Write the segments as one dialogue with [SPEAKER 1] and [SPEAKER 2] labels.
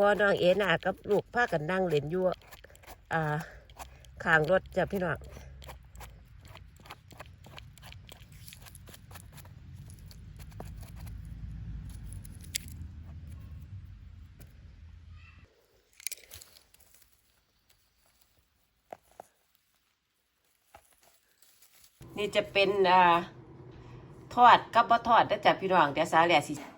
[SPEAKER 1] พ่อน้องเอนากับลูกพากันนั่งเล่นอยู่อ่าข้างรถจ้ะพี่น้องนี่จะเป็นอ่าทอดกับบ่ทอดนะจ๊ะพี่น้องเดี๋ยวสาแหล่สิ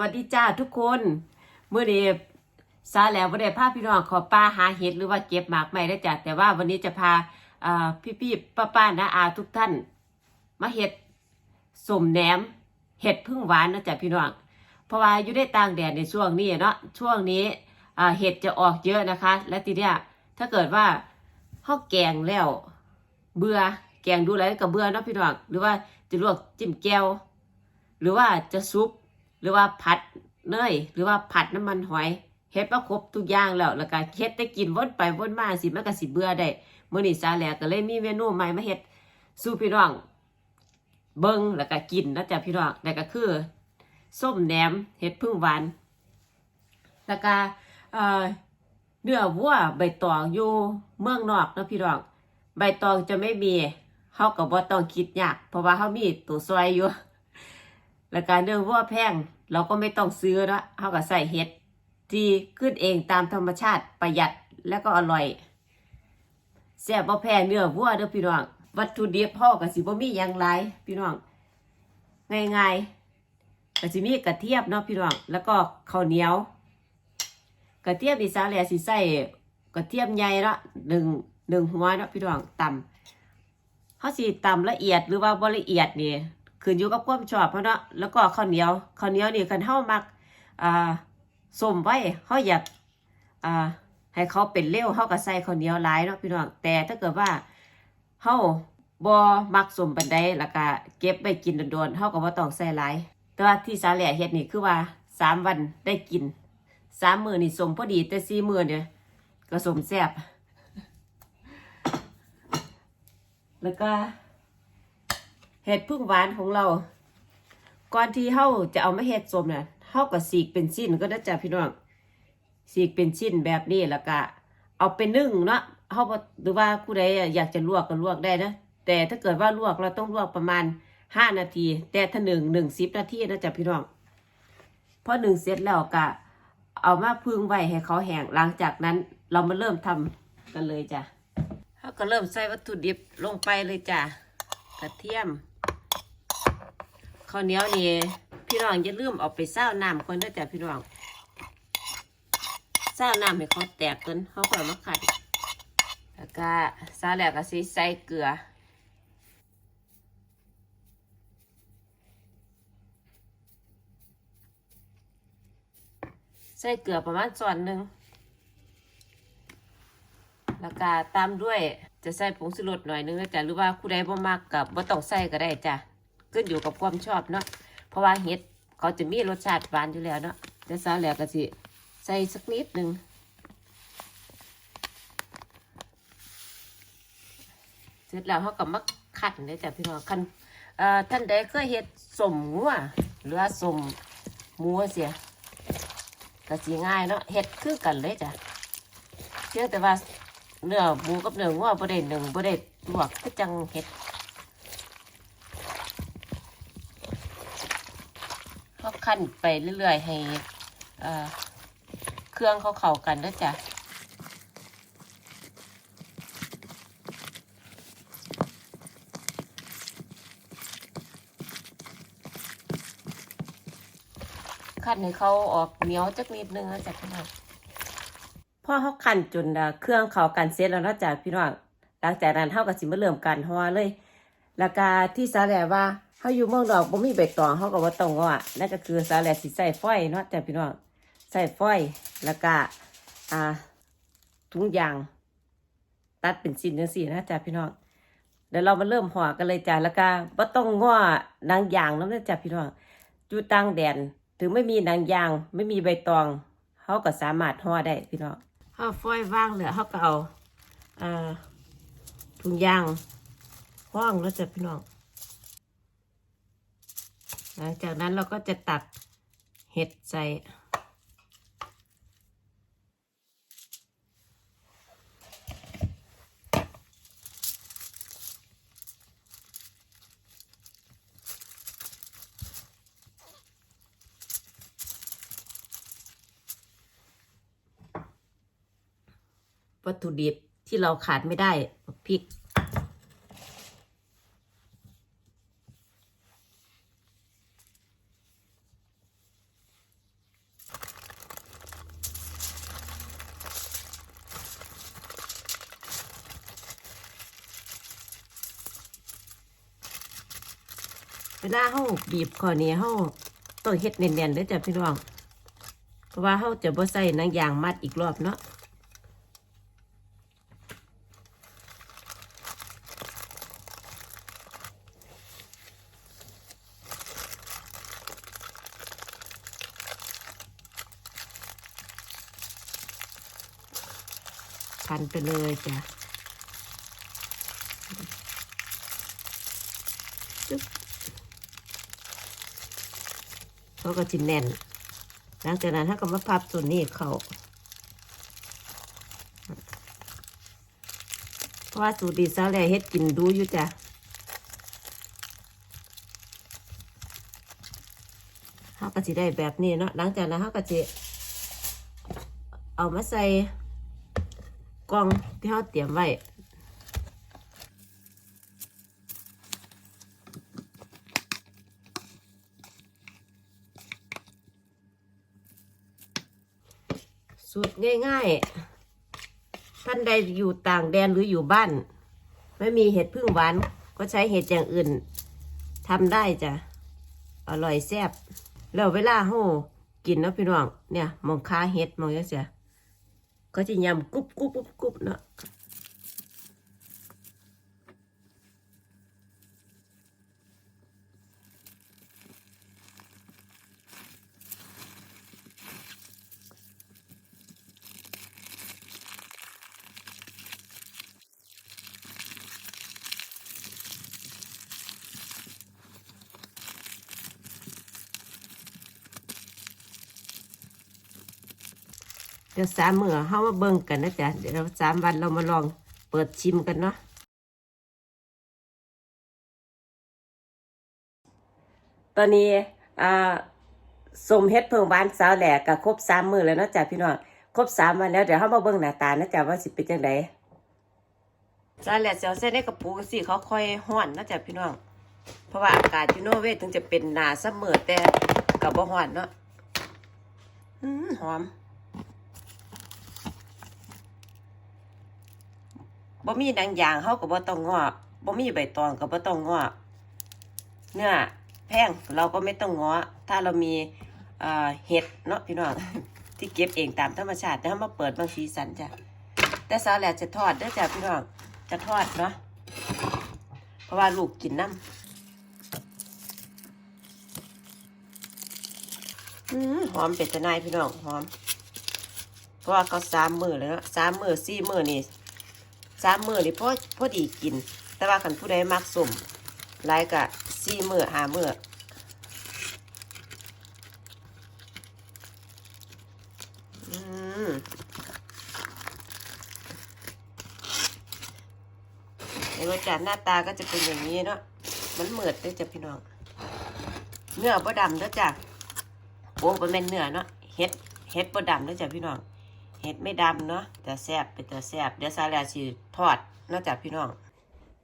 [SPEAKER 1] วัสดีจ้าทุกคนเมื่อนี้ซาแล้ววันนี้พาพี่น้องขอป้าหาเห็ดหรือว่าเก็บหมากไม่ได้จ้ะแต่ว่าวันนี้จะพาพี่พี่ๆป้าป้าๆนะอาทุกท่าน มาเห็ดสมแหนมเห็ดพึ่งหวานนะจ๊ะพี่น้องเพราะว่าอยู่ได้ต่างแดดในช่วงนี้เนาะช่วงนี้เห็ดจะออกเยอะนะคะ และทีเนี้ยถ้าเกิดว่าข้าวแกงแล้วเบื่อแกงดูแล้วก็เบื่อเนาะพี่น้องหรือว่าจะลวกจิ้มแก้ว หรือว่าจะซุป หรือว่าผัดเนยหรือว่าผัดน้ำมันหอยเฮ็ดมาครบทุกอย่างแล้วแล้วก็เฮ็ดได้กินวนไปวนมาสิมันก็สิเบื่อได้มื้อนี้ซาแลกก็เลยมีเมนูใหม่มาเฮ็ดสู่พี่น้อง เบิ่งแล้วก็กินนะจ๊ะพี่น้องนั่นก็คือส้มแหนมเห็ดพึ่งหวานแล้วก็เอ่อเนื้อวัวใบตองอยู่เมืองนอกนะพี่น้อง ใบตองจะไม่มีเฮาก็บ่ต้องคิดยากเพราะว่าเฮามีตัวซอยอยู่ แล้วการเนื้อวัวแพงเราก็ไม่ต้องซื้อละเฮาก็ใส่เห็ดที่ขึ้นเองตามธรรมชาติประหยัดแล้วก็อร่อยแซ่บบ่แพงเนื้อวัวเด้อพี่น้อง วัตถุดิบเฮาก็สิบ่มีหยังหลายพี่น้องง่ายๆก็สิมีกระเทียมเนาะพี่น้องแล้วก็ข้าวเหนียว กระเทียมอีสานแหล่สิใส่กระเทียมใหญ่เนาะหนึ่งหนึ่งหัวเนาะพี่น้องตำเขาสิตำละเอียดหรือว่าบ่ละเอียดนี่ ขึ้นอยู่กับความชอบเพราะเนาะแล้วก็ข้าวเหนียวข้าวเหนียวนี่คันเฮามักอ่าส้มไว้เฮาอยากอ่าให้เขาเป็นเร็วเฮาก็ใส่ข้าวเหนียวหลายเนาะพี่น้องแต่ถ้าเกิดว่าเฮาบ่มักสมปานใดแล้วก็เก็บไว้กินโดนๆเฮาก็บ่ต้องใส่หลาย แต่ว่าที่สาแหล่เฮ็ดนี่คือว่าสามวันได้กินสามมือนี่สมพอดีแต่สี่มือเนี่ยก็สมแซ่บแล้วก็ เห็ดพึ่งหวานของเรา ก่อนที่เฮาจะเอามาเห็ดสมเนี่ยเฮาก็สีกเป็นชิ้นก็ได้จ้ะพี่น้องสีกเป็นชิ้นแบบนี้แล้วก็เอาไปนึ่งเนาะเฮาหรือว่าผู้ใดอยากจะลวกก็ลวกได้นะแต่ถ้าเกิดว่าลวกเราต้องลวกประมาณห้านาที แต่ถ้าหนึ่งหนึ่งสิบนาทีนะจ๊ะพี่น้องพอหนึ่งเสร็จแล้วก็เอามาพึ่งไว้ให้เขาแห้งหลังจากนั้นเรามาเริ่มทำกันเลยจ้ะเราก็เริ่มใส่วัตถุดิบลงไปเลยจ้ะกระเทียม ข้าวเหนียวนี่พี่น้องอย่าลืมเอาไปเศร้าน้ำก่อนนะจ้ะพี่น้องเศร้าน้ำให้เขาแตกกันเขาก็เอามาขัดแล้วก็ซาแล้วก็ใส่เกลือใส่เกลือประมาณส่วนหนึ่ง แล้วก็ตามด้วยจะใส่ผงชูรสหน่อยนึงนะจ๊ะหรือว่าผู้ใดบ่มักกับบ่ต้องใส่ก็ได้จ้ะ ขึ้นอยู่กับความชอบเนาะเพราะว่าเห็ดเขาจะมีรสชาติหวานอยู่แล้วเนาะแต่ซาแล้วก็สิใส่สักนิดหนึ่งเสร็จแล้วเขาก็มาขัดเลยจ้ะพี่น้องคันท่านใดเคยเห็ดสมงัวหรือสมหมูเสียก็สีง่ายเนาะเห็ดคือกันเลยจ้ะเชื่อแต่ว่าเนื้อหมูกับเนื้องัวบ่ได้หนึ่งบ่ได้ลวกก็จังเห็ด ขั้นไปเรื่อยๆ ให้เครื่องเขาเข้ากันนะจ้ะขั้นให้เขาออกเหนียวจักนิดนึงนะจ๊ะพี่น้องพอเขาขั้นจนเครื่องเข้ากันเสร็จแล้วนะจ๊ะพี่น้องหลังจากนั้นเท่ากับสิมาเริ่มกันห่อเลย แล้วก็ที่สาแหลว่า เขาอยู่เมืองดอกบ่มีใบตองเขาก็บ่ต้องว่านั่นก็คือสาแหลสิใส่ฝอยเนาะจ้ะพี่น้องใส่ฝอยแล้วก็อ่าถุงยางตัดเป็นชิ้นจังซี่นะจ้ะพี่น้องเดี๋ยวเรามาเริ่มห่อกันเลยจ้ะแล้วก็บ่ต้องง้อนางยางน้ำนะจ้ะพี่น้องอยู่ต่างแดนถึงไม่มีนางยาง ไม่มีใบตองเขาก็สามารถห่อได้พี่น้องเฮาฝอยว่างเหลือเขาก็เอาอ่าถุงยางห้องแล้วจ้ะพี่น้อง หลังจากนั้นเราก็จะตักเห็ดใส่วัตถุดิบที่เราขาดไม่ได้พริก เวลาเฮาบีบข้อนี้เฮาต้องเฮ็ดเนียนๆเด้อจ้ะพี่น้อง เพราะว่าเฮาจะบ่ใส่หนังยางมัดอีกรอบเนาะพันไปเลยจ้ะ ก็จิแน่น หลังจากนั้นถ้าก็มาพับส่วนนี้เขาเพราะว่าสูตรดีซาแลเฮ็ดกินดูอยู่จ้ะเขาก็จะได้แบบนี้เนาะ หลังจากนั้นเขาก็จะเอามาใส่กล่องที่เขาเตรียมไว้ สูตรง่ายๆ ท่านใดอยู่ต่างแดนหรืออยู่บ้าน ไม่มีเห็ดพึ่งหวาน ก็ใช้เห็ดอย่างอื่นทำได้จ้ะ อร่อยแซ่บแล้วเวลาโหกินเนาะพี่น้องเนี่ยมองค้าเห็ดมองยังเสียก็จะยำกรุบกรุบกรุบกรุบเนาะ เดี๋ยวสามมื้อเฮามาเบิ่งกันนะจ๊ะเดี๋ยวสามวันเรามาลองเปิดชิมกันเนาะตอนนี้อ่าสมเฮ็ดเพิ่งบ้านสาวแหลกก็ครบสามมื้อแล้วเนาะจ้ะพี่น้องครบสามวันแล้วเดี๋ยวเฮามาเบิ่งหน้าตานะจ๊ะว่าสิเป็นจังไดสาวแหลกเอาใส่ในกระปุกสิเขาค่อยฮ้อนนะจ๊ะพี่น้องเพราะว่าอากาศอยู่โนเวทถึงจะเป็นหนาเสมอแต่ก็บ่ฮ้อนเนาะหอม บ่มีหนังยางเฮาก็บ่ต้องงอบ่มีใบตองก็บ่ต้องงอเนื้อแพงเราก็ไม่ต้องงอถ้าเรามีเอ่อเห็ดเนาะพี่น้องที่เก็บเองตามธรรมชาติแต่เฮามาเปิดบางสีสันจ้ะแต่สาวแหละจะทอดเด้อจ้ะพี่น้องจะทอดเนาะเพราะว่าลูกกินน้ำอืมหอมเป็ดตะนายพี่น้องหอมเพราะว่าเขาสามมือแล้วเนาะสามมือสี่มือนี่ สามมือนี่พอพอดีกิน แต่ว่าคันผู้ใดมักสมหลายกะสี่มือห้ามืออืมเห็นว่าจานหน้าตาก็จะเป็นอย่างนี้เนาะ มันเหมือดด้วยจ้ะพี่น้อง เนื้อบ่ดำเด้อจ้ะโอ้บ่แมนเนื้อเนาะ เฮ็ด เฮ็ดบ่ดำเด้อจ้ะพี่น้อง เห็ดไม่ดำเนาะแต่แซ่บเป็นแต่แซ่บเดี๋ยวซาแลาสิทอดเนอกจากพี่น้อง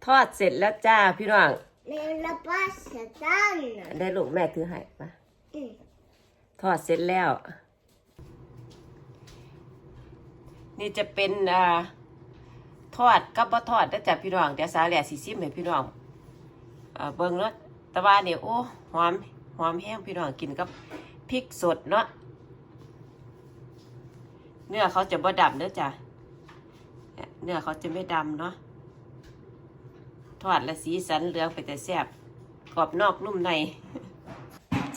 [SPEAKER 1] ทอดเสร็จแล้วจ้าพี่น้อง
[SPEAKER 2] Me la pasa tan.
[SPEAKER 1] ได้ลูกแม่ถือให้ปะ
[SPEAKER 2] Mm.
[SPEAKER 1] ทอดเสร็จแล้ว นี่จะเป็นอ่าทอดกับบ่ทอดแล้วจ้ะพี่น้องเดี๋ยวซาแลาสิซิมให้พี่น้องอ่าเบิ่งเนาะแต่ว่าเนี่ยโอ้หอมหอมแห้งพี่น้องกินกับพริกสดเนาะ เนื้อเขาจะบ่ดำเด้อจ้ะเนื้อเขาจะไม่ดำเนาะทอดและสีสันเหลืองไปแต่แซ่บกรอบนอกนุ่มใน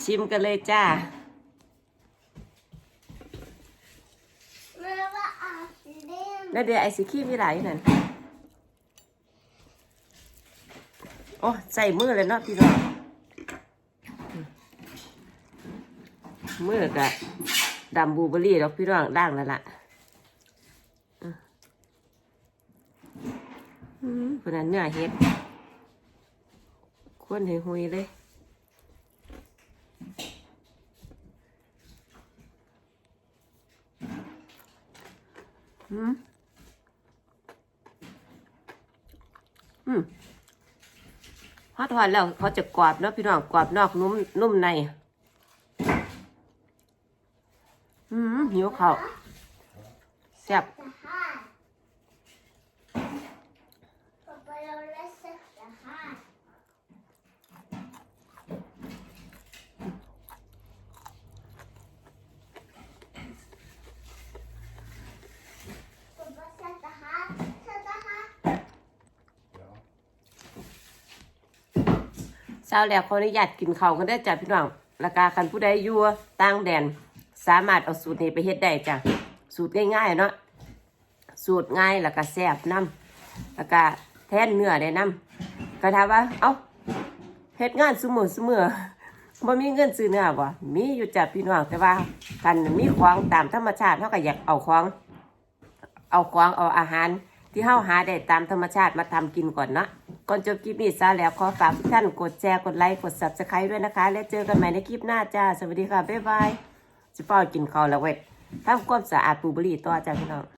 [SPEAKER 1] ชิมกันเลยจ้าแล้วเดี๋ยวไอซิคีมีหลายนั่นโอ้ใส่มือเลยเนาะพี่น้องมือกะ ดำบลูเบอร์รี่ดอกพี่น้องด่างแล้วล่ะอืมอืมเพนนันเนื้อเฮ็ดควนให้หุยเลยอืมอืมพอทอดแล้วเขาจะกรอบเนาะพี่น้องกรอบนอกนุ่มนุ่มใน อืม หิวข้าวแซ่บ
[SPEAKER 2] เราเล่นสักจะห้าป๊าป๊าสักจะห้าสักจะห้า
[SPEAKER 1] เช้าแล้วขออนุญาตกินข้าวกันได้จ้ะพี่น้องราคาคันผู้ใดยู่ต่างแดน สามารถเอาสูตรนี้ไปเฮ็ดได้จ้ะสูตรง่ายๆเนาะสูตรง่ายแล้วก็แซ่บน้ำแล้วก็แทนเนื้อได้น้ำก็ถามว่าเอ้าเฮ็ดงานซุมือซุมือบ่มีเงินซื้อเนื้อบ่มีอยู่จ้ะพี่น้องแต่ว่ากันมีของตามธรรมชาติเฮาก็อยากเอาของเอาของเอาอาหารที่เฮาหาได้ตามธรรมชาติมาทำกินก่อนเนาะก่อนจบคลิปนี้ซาแล้วขอฝากทุกท่านกดแชร์กดไลค์กด Subscribe ด้วยนะคะ แล้วเจอกันใหม่ในคลิปหน้าจ้า สวัสดีค่ะ บ๊ายบาย สิฟ้ากินข้าวแล้วเว้ยทำความสะอาดปูบุหรี่ต่อจ้าพี่น้อง